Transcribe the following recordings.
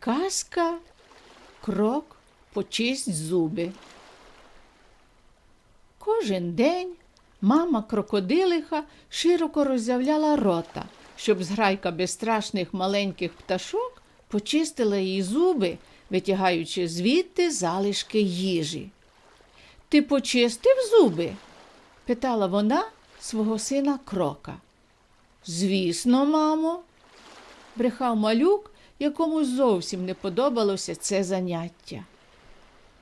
Казка, крок, почисть зуби. Кожен день мама крокодилиха широко роззявляла рота, щоб зграйка безстрашних маленьких пташок почистила їй зуби, витягаючи звідти залишки їжі. Ти почистив зуби? питала вона свого сина крока. Звісно, мамо, брехав малюк, якому зовсім не подобалося це заняття.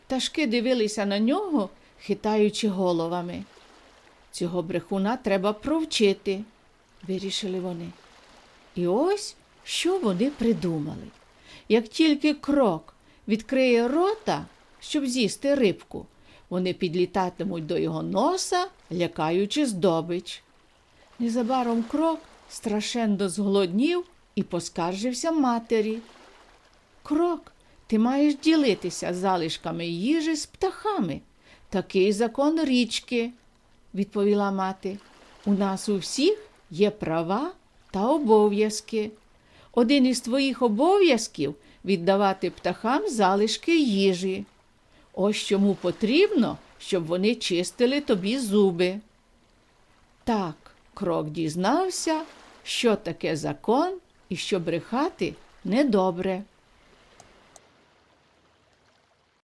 Пташки дивилися на нього, хитаючи головами. Цього брехуна треба провчити, вирішили вони. І ось що вони придумали. Як тільки крок відкриє рота, щоб з'їсти рибку, вони підлітатимуть до його носа, лякаючи здобич. Незабаром крок страшенно зголоднів і поскаржився матері. Крок, ти маєш ділитися залишками їжі з птахами. Такий закон річки, відповіла мати. У нас у всіх є права та обов'язки. Один із твоїх обов'язків віддавати птахам залишки їжі. Ось чому потрібно, щоб вони чистили тобі зуби. Так, крок дізнався, що таке закон і що брехати недобре.